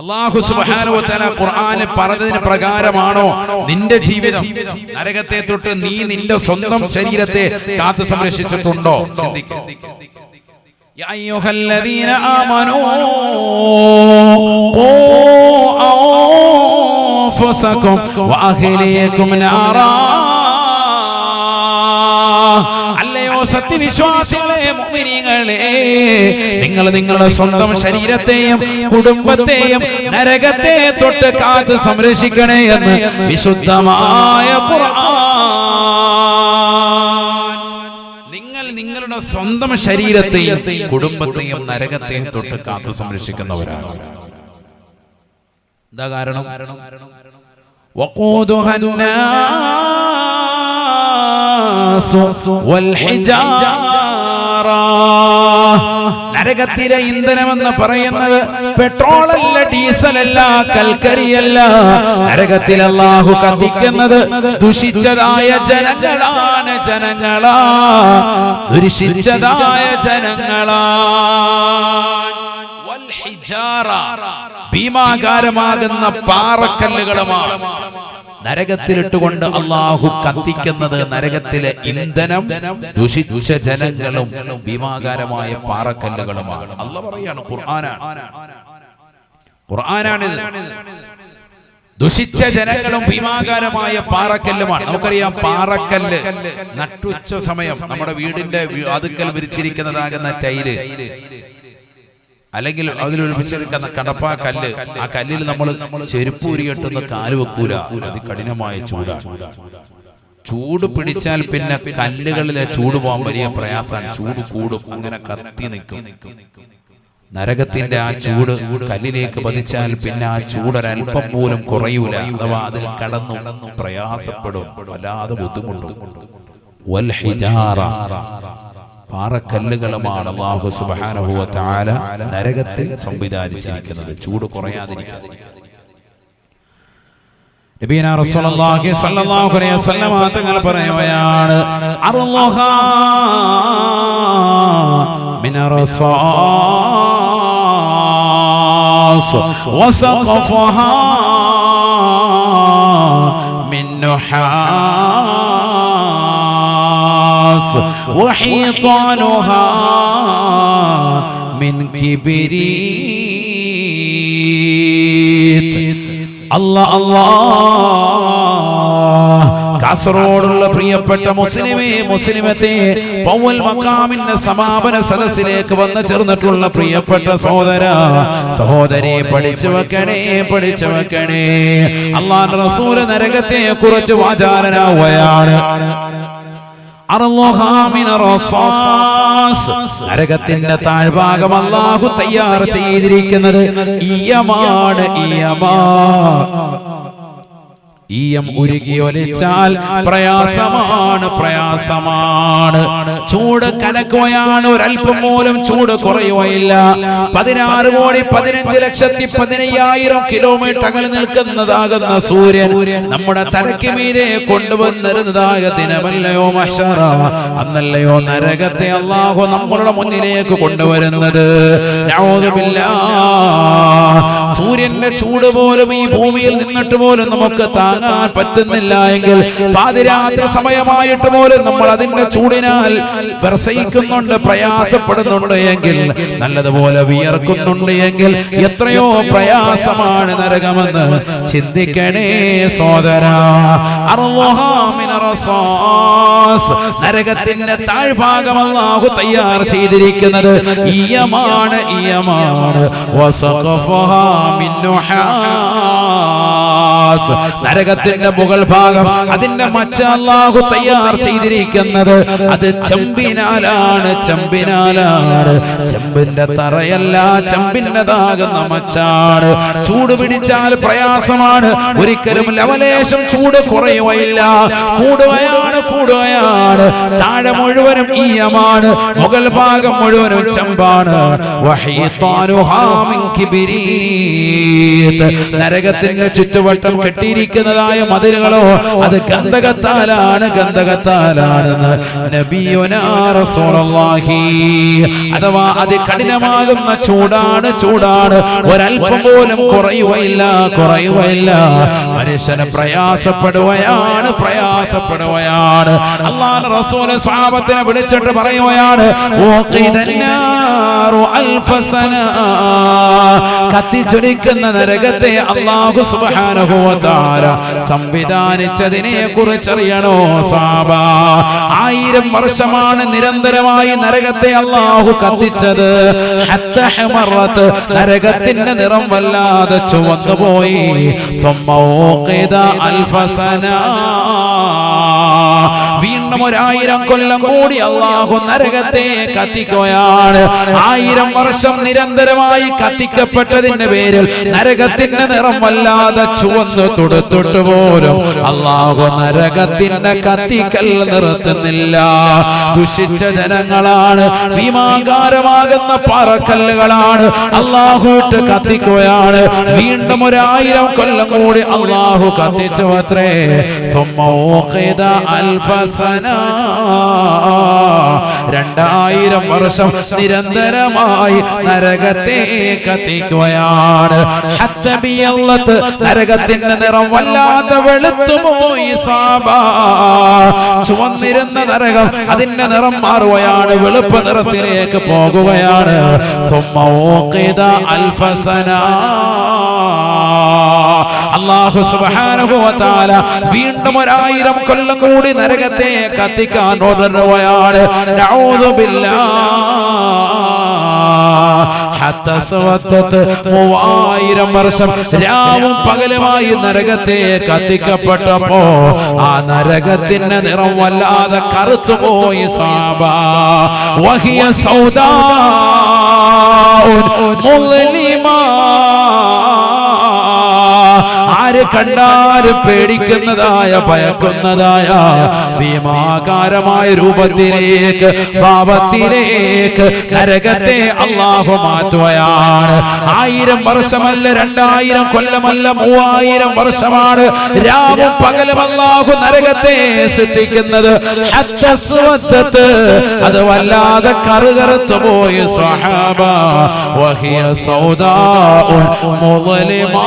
അള്ളാഹു സുബാനുവത്തല ഖുർആന് പറഞ്ഞതിന് പ്രകാരമാണോ നിന്റെ ജീവിതം നരകത്തെ തൊട്ട് നീ നിന്റെ സ്വന്തം ശരീരത്തെ കാത്തു സംരക്ഷിച്ചിട്ടുണ്ടോ ചിന്തിക്കും സത്യവിശ്വാസികളെ മോമിനികളെ നിങ്ങൾ നിങ്ങളുടെ സ്വന്തം ശരീരത്തെയും കുടുംബത്തെയും നരകത്തെ തൊട്ട് കാത്ത് സംരക്ഷിക്കണേ എന്ന് വിശുദ്ധമായ നിങ്ങൾ നിങ്ങളുടെ സ്വന്തം ശരീരത്തെയും കുടുംബത്തെയും നരകത്തെയും തൊട്ട് കാത്തു സംരക്ഷിക്കുന്നവരാണ്. എന്താ കാരണം? കാരണം നരകത്തിലെ ഇന്ധനമെന്ന് പറയുന്നത് പെട്രോൾ അല്ല ഡീസൽ അല്ല കൽക്കരിയല്ല. നരകത്തിൽ അള്ളാഹു കത്തിക്കുന്നത് ദുഷിച്ചതായ ജനങ്ങളാണ് ജനങ്ങളാ. ദുഷിച്ചതായ ജനങ്ങളാ. ഭീമാകാരമാകുന്ന പാറക്കല്ലുകളുമാണ്. നരകത്തിലിട്ടുകൊണ്ട് അള്ളാഹു കത്തിക്കുന്നത് നരകത്തിലെ ഇന്ധനം ദുഷിച്ച ജനങ്ങളും ഭീമാകാരമായ പാറക്കല്ലുകളുമാണ്. ഖുർആനാണ്. ദുഷിച്ച ജനങ്ങളും ഭീമാകാരമായ പാറക്കല്ലുമാണ്. നമുക്കറിയാം പാറക്കല്ല് നട്ടുച്ച സമയം നമ്മുടെ വീടിന്റെ അതുക്കൽ വിരിച്ചിരിക്കുന്നതാകുന്ന ടൈൽ അല്ലെങ്കിൽ അതിലൊഴിപ്പിച്ചെടുക്കുന്ന കടപ്പാ കല്ല്. ആ കല്ലിൽ നമ്മൾ ചെരുപ്പ് ഉരികെട്ടുന്ന കാൽ വെക്കൂല. അതികഠിനമായ ചൂടാണ്. ചൂട് പിടിച്ചാൽ പിന്നെ കല്ലുകളിലെ ചൂട് പോകാൻ വലിയ പ്രയാസമാണ്. ചൂട് കൂടും. അങ്ങനെ കത്തി നിൽക്കും. നരകത്തിന്റെ ആ ചൂട് കല്ലിലേക്ക് പതിച്ചാൽ പിന്നെ ആ ചൂടൊരൽപ്പം പോലും കുറയൂല. അഥവാ അതിൽ കടന്നു പ്രയാസപ്പെടും. വല്ലാതെ ബുദ്ധിമുട്ടും. പാറക്കല്ലുകളുമാണ് അള്ളാഹു സുബ്ഹാനഹു വ തആല നരകത്തിൽ സംവിധാനിച്ചിരിക്കുന്നത് ചൂട് കുറയാതിരിക്കാൻ നബീന റസൂലുള്ളാഹി സ്വല്ലല്ലാഹു അലൈഹി വസല്ലം തങ്ങൾ പറയുകയാണ് അർളുഹാ മിന റസാസ് വസഖഫഹാ മിൻ نحاس وحيطانها من كبريت الله الله കാസർഗോഡുള്ള പ്രിയപ്പെട്ട മുസ്ലിമേ മുസ്ലിമത്തെ പൗവൽ മക്കാമിന്റെ സമാപന സദസ്സിലേക്ക് വന്ന് ചേർന്നിട്ടുള്ള പ്രിയപ്പെട്ട സഹോദര സഹോദരി പഠിച്ചു വെക്കണേ പഠിച്ചു വെക്കണേ അള്ളാഹ് റസൂല് നരകത്തെ കുറിച്ച് വാചാലനാവുകയാണ് നരകത്തിന്റെ താഴ്ഭാഗം അള്ളാഹു തയ്യാർ ചെയ്തിരിക്കുന്നത് ഈയമാണ് ഈയമാ ഈയം ഉരുകി ഒലിച്ചാൽ പ്രയാസമാണ്. പ്രയാസമാണ് ചൂട് കനക്കുകയാണ് ഒരല്പം പോലും ചൂട് കുറയുകയില്ല. പതിനാറ് കോടി പതിനഞ്ച് ലക്ഷത്തി പതിനയ്യായിരം കിലോമീറ്റർ അകലെ നിൽക്കുന്നതാകുന്ന സൂര്യൻ നമ്മുടെ തലയ്ക്ക് മീരെ കൊണ്ടുവന്നിരുന്നതായ ദിനമല്ലയോ മഷറ? അന്നല്ലയോ നരകത്തെ അള്ളാഹു നമ്മളുടെ മുന്നിലേക്ക് കൊണ്ടുവരുന്നത്. സൂര്യന്റെ ചൂട് പോലും ഈ ഭൂമിയിൽ നിന്നിട്ട് പോലും നമുക്ക് താങ്ങാൻ പറ്റുന്നില്ല എങ്കിൽ പാതിരാത്രി സമയമായിട്ട് പോലും നമ്മൾ അതിന്റെ ചൂടിനാൽ പ്രസയിക്കുന്നുണ്ട് പ്രയാസപ്പെടുന്നുണ്ട് എങ്കിൽ നല്ലതുപോലെ വിയർക്കുന്നുണ്ട് എങ്കിൽ എത്രയോ പ്രയാസമാണ് നരകമെന്ന് ചിന്തിക്കണേ സോദര നരകത്തിന്റെ താഴ്ഭാഗം തയ്യാർ ചെയ്തിരിക്കുന്നത് ഈയമാണ് ഈയമാണ്. മിൻ നരകത്തിന്റെ മുകൾ ഭാഗം അതിന്റെ മച്ച തയ്യാർ ചെയ്തിരിക്കുന്നത് അത് ചെമ്പിനാലാണ് ചെമ്പിനാലാണ്. ചെമ്പിന്റെ തറയല്ല ചെമ്പിന്റെതാകുന്ന മച്ചാണ്. ചൂട് പിടിച്ചാൽ പ്രയാസമാണ്. ഒരിക്കലും ലവലേശം ചൂട് കുറയുകയില്ല. കൂടുകയാണ് കൂടുകയാണ്. താഴെ മുഴുവനും ഈയമാണ്. മുകൾ ഭാഗം മുഴുവനും ചെമ്പാണ്. നരകത്തിന്റെ ചുറ്റുവട്ടം കെട്ടിയിരിക്കുന്നതായ മതിലുകളോ അത് ഗന്ധകത്താലാണ് ഗന്ധകത്താലാണെന്ന് അഥവാ അത് കഠിനമാകുന്ന ചൂടാണ് ചൂടാണ്. ഒരൽപ്പം പോലും കുറയുകയില്ല കുറയുകയില്ല. മനുഷ്യന് പ്രയാസപ്പെടുകയാണ് പ്രയാസപ്പെടുകയാണ്. അള്ളാഹ് റസൂൽ സാപത്തിനെ വിളിച്ചിട്ട് പറയുകയാണ് "ഊഖിദന്നാറു അൽഫ കത്തിച്ചൊരിക്കുന്ന നരകത്തെ അള്ളാഹു സുബാനഹുവാര സംവിധാനിച്ചതിനെ കുറിച്ചറിയണോ സാബ? ആയിരം വർഷമാണ് നിരന്തരമായി നരകത്തെ അള്ളാഹു കത്തിച്ചത്. നരകത്തിന്റെ നിറം വല്ലാതെ ചുവന്നു പോയി. വീണ്ടും വീണ്ടും ഒരായിരം കൊല്ലം കൂടി അള്ളാഹു നരകത്തെ കത്തിക്കുകയാണ്. ആയിരം വർഷം നിരന്തരമായി കത്തിക്കപ്പെട്ടതിന്റെ പേരിൽ നരകത്തിന്റെ നിറം വല്ലാതെ ചുവന്ന് തുടുത്തിട്ട് പോലും അള്ളാഹു നരകത്തിന്റെ കത്തിക്കൽ നിർത്തുന്നില്ല. ദുഷിച്ച ജനങ്ങളാണ് ഭീമാകാരമാകുന്ന പാറക്കല്ലുകളാണ് അള്ളാഹുട്ട് കത്തിക്കുകയാണ്. വീണ്ടും ഒരായിരം കൊല്ലം കൂടി അള്ളാഹു കത്തിച്ചു അത്രേ. ثم രണ്ടായിരം വർഷം നിരന്തരമായി നരകത്തെ കത്തിക്കുകയാണ്. നരകത്തിന്റെ നിറം വല്ലാതെ വെളുത്തുപോയി ചുവന്നിരുന്ന നരകം അതിന്റെ നിറം മാറുകയാണ്. വെളുപ്പ് നിറത്തിലേക്ക് പോകുകയാണ്. അൽഫസന അള്ളാഹു സുബാനുഭവത്താല വീണ്ടും ഒരായിരം കൊല്ലം കൂടി നരകത്തെ കത്തിക്കാൻ ബില്ലാഹ് മൂവായിരം വർഷം രാവും പകലുമായി നരകത്തെ കത്തിക്കപ്പെട്ടപ്പോ ആ നരകത്തിന്റെ നിറം വല്ലാതെ കറുത്തുപോയി സാബ. വഹിയ സൗദാ ആര് കണ്ടാലും പേടിക്കുന്നതായ ഭയക്കുന്നതായ ഭീമാകാരമായ രൂപത്തിലേക്ക് പാപത്തിലേക്ക് നരകത്തെ അള്ളാഹു മാറ്റുകയാണ്. ആയിരം വർഷമല്ല രണ്ടായിരം കൊല്ലമല്ല മൂവായിരം വർഷമാണ് രാവും പകലും അള്ളാഹു നരകത്തെ സൃഷ്ടിക്കുന്നത്. അത് വല്ലാതെ കറുകറുത്തു പോയി സ്വഹാബ. വഹിയ സൗദാ മുതലിമാ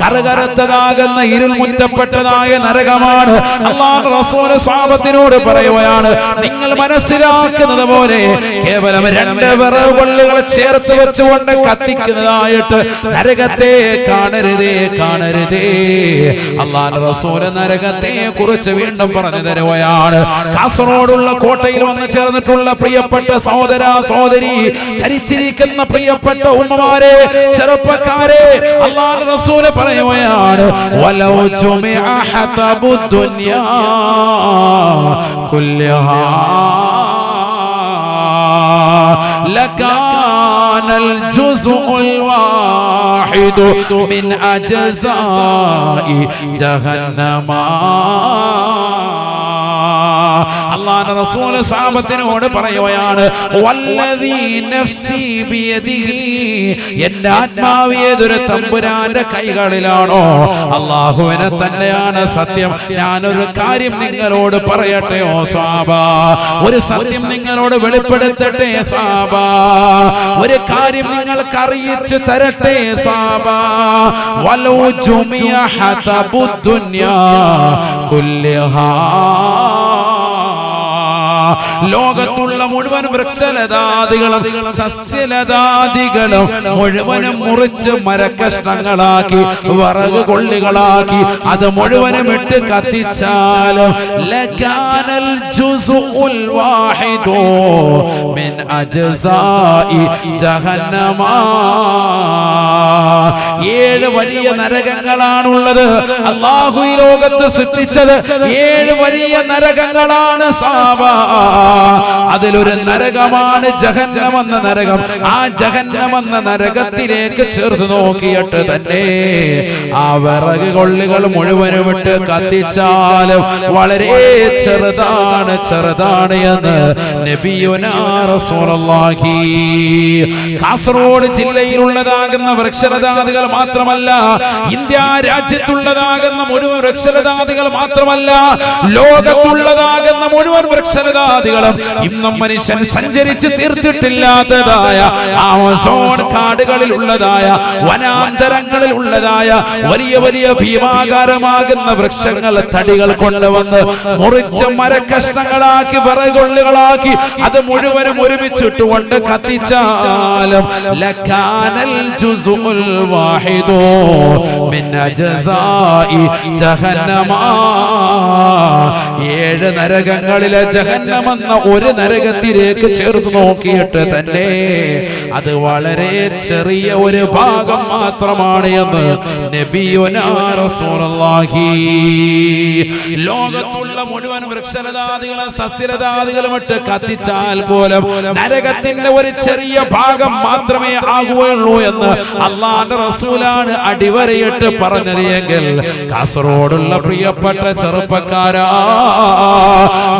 കറുകറുത്തതാകുന്ന ഇരുൾ മുറ്റപ്പെട്ടതായ നരകമാണ്. അള്ളാഹ് സാപത്തിനോട് പറയുകയാണ് നിങ്ങൾ മനസ്സിലാക്കുന്നത് പോലെ കേവലം രണ്ട് വിറവ് കൊള്ളുകൾ ചേർത്ത് വെച്ചുകൊണ്ട് കത്തിക്കുന്നതായിട്ട് നരകത്തെ കാണരുതേ കാണരുതേ. അള്ളാഹ് റസൂൽ നരകത്തെ കുറിച്ച് വീണ്ടും പറഞ്ഞു തരുകയാണ് കാസർഗോഡുള്ള കോട്ടയിൽ വന്ന് ചേർന്നിട്ടുള്ള പ്രിയപ്പെട്ട സഹോദര സഹോദരി ധരിച്ചിരിക്കുന്ന പ്രിയപ്പെട്ട ഉമ്മമാരെ ചെറുപ്പക്കാരെ അള്ളാഹ് റസൂൽ പറയുകയാണ് വലൗ ജുമിഅ ഹതബു ദുനിയാ കുല്ലഹാ لكان الجزء الواحد من أجزاء جهنم അള്ളാഹ് റസൂൽ സാപത്തിനോട് പറയുകയാണ് എന്റെ ആത്മാവ് ഏതൊരു തമ്പുരാന്റെ കൈകളിലാണോ? അള്ളാഹുവിനെ തന്നെയാണ് സത്യം. ഞാനൊരു കാര്യം നിങ്ങളോട് പറയട്ടെ ഓ സാബ. ഒരു സത്യം നിങ്ങളോട് വെളിപ്പെടുത്തട്ടെ സാബ. ഒരു കാര്യം നിങ്ങൾക്ക് അറിയിച്ചു തരട്ടെ സാബ. വലോ ജുമിയ ഹതബു ദുനിയാ കുല്ലഹാ. ലോകത്തുള്ള മുഴുവൻ വൃക്ഷലതാദികളും സസ്യലതാദികളും മുഴുവനും മുറിച്ച് മരക്കഷ്ണങ്ങളാക്കി വറക് കൊള്ളികളാക്കി അത് മുഴുവനും ഇട്ട് കത്തിച്ചാലും ലകാനൽ മിൻ ജഹന്നമാ. ഏഴ് വലിയ നരകങ്ങളാണുള്ളത് അള്ളാഹു ലോകത്ത് സൃഷ്ടിച്ചത്. ഏഴ് വലിയ നരകങ്ങളാണ് സാബ. അതിലൊരു നരകമാണ് ജഹന്നം എന്ന നരകം. ആ ജഹന്നം എന്ന നരകത്തിലേക്ക് ചേർത്ത് നോക്കിയിട്ട് തന്നെ ആ വിറക് കൊള്ളികൾ മുഴുവനും ഇട്ട് കത്തിച്ചാലും വളരെ ചെറുതാണ് ചെറുതാണ് എന്ന് നബിയുനാ റസൂലുള്ളാഹി. കാസർഗോഡ് ജില്ലയിലുള്ളതാകുന്ന വൃക്ഷലതാദികൾ മാത്രമല്ല ഇന്ത്യ രാജ്യത്തുള്ളതാകുന്ന മുഴുവൻ വൃക്ഷലതാദികൾ മാത്രമല്ല ലോകത്തുള്ളതാകുന്ന മുഴുവൻ വൃക്ഷലതാദികളും ഇന്നും മനുഷ്യൻ സഞ്ചരിച്ച് തീർത്തിട്ടില്ലാത്തതായ ആമസോൺ കാടുകളിൽ ഉള്ളതായ വനാന്തരങ്ങളിൽ ഉള്ളതായ വലിയ വലിയ ഭീമാകാരമാകുന്ന വൃക്ഷങ്ങൾ തടികൾ കൊണ്ടുവന്ന് മുറിച്ച് മരക്കഷ്ണങ്ങളാക്കി വിറകൊള്ളുകളാക്കി അത് മുഴുവനും ഒരുമിച്ചിട്ടുകൊണ്ട് കത്തിച്ചാലും ലക്കാനൽ ജുസുൽ വാഹിദോ ജഹന്നമാ. ഏഴ് നരകങ്ങളിലെ ജഹന്നമെന്ന ഒരു നരകത്തിലേക്ക് ചേർത്ത് നോക്കിയിട്ട് തന്നെ അത് വളരെ ചെറിയ ഒരു ഭാഗം മാത്രമാണ് എന്ന് ലോകത്തുള്ള മുഴുവൻ വൃക്ഷലതാദികളും സസ്യലതാദികളും ഇട്ട് കത്തിച്ചാൽ പോലും നരകത്തിന്റെ ഒരു ചെറിയ ഭാഗം മാത്രമേ ആകുകയുള്ളൂ എന്ന് അള്ളാന്റെ റസൂലാണ് അടിവരയിട്ട് പറഞ്ഞത് എങ്കിൽ കാസർഗോഡുള്ള പ്രിയപ്പെട്ട ചെറുപ്പക്കാരാ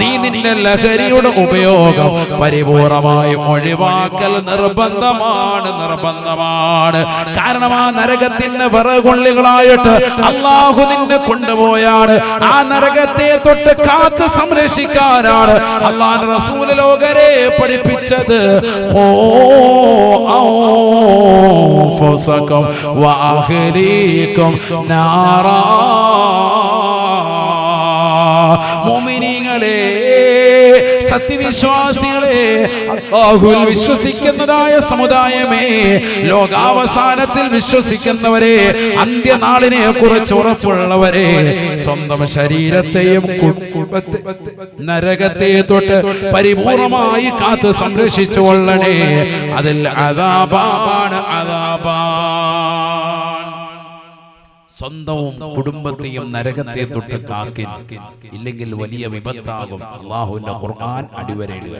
നീ നിന്റെ ലഹരിയുടെ ഉപയോഗം പരിപൂർണമായി ഒഴിവാക്കൽ നിർബന്ധമാണ് നിർബന്ധമാണ് കാരണം ആ നരകത്തിന്റെ വിറകൊള്ളികളായിട്ട് അള്ളാഹു നിന്നെ കൊണ്ടുപോയാണ് ആ നരകത്തെ തൊട്ട് കാത്ത് സംരക്ഷിക്കാനാണ് അള്ളാഹ് റസൂൽ ലോകരെ പഠിപ്പിച്ചത് ഓ أنفسكم وأهليكم نارا മോമിനിങ്ങളെ സത്യവിശ്വാസികളെ അല്ലാഹുവിൽ വിശ്വസിക്കുന്നതായ സമുദായമേ ലോകാവസാനത്തിൽ വിശ്വസിക്കുന്നവരെ അന്ത്യനാളിനെ കുറിച്ച് ഉറപ്പുള്ളവരെ സ്വന്തം ശരീരത്തെയും നരകത്തെ തൊട്ട് പരിപൂർണമായി കാത്ത് സംരക്ഷിച്ചു കൊള്ളണേ അതിൽ അതാപാണ് അതാപാൻ സ്വന്തവും കുടുംബത്തെയും നരകത്തെ തൊട്ട് കാക്കി ഇല്ലെങ്കിൽ വലിയ വിപത്താകും. അള്ളാഹുവിന്റെ ഖുർആൻ അടിവരയിടുക.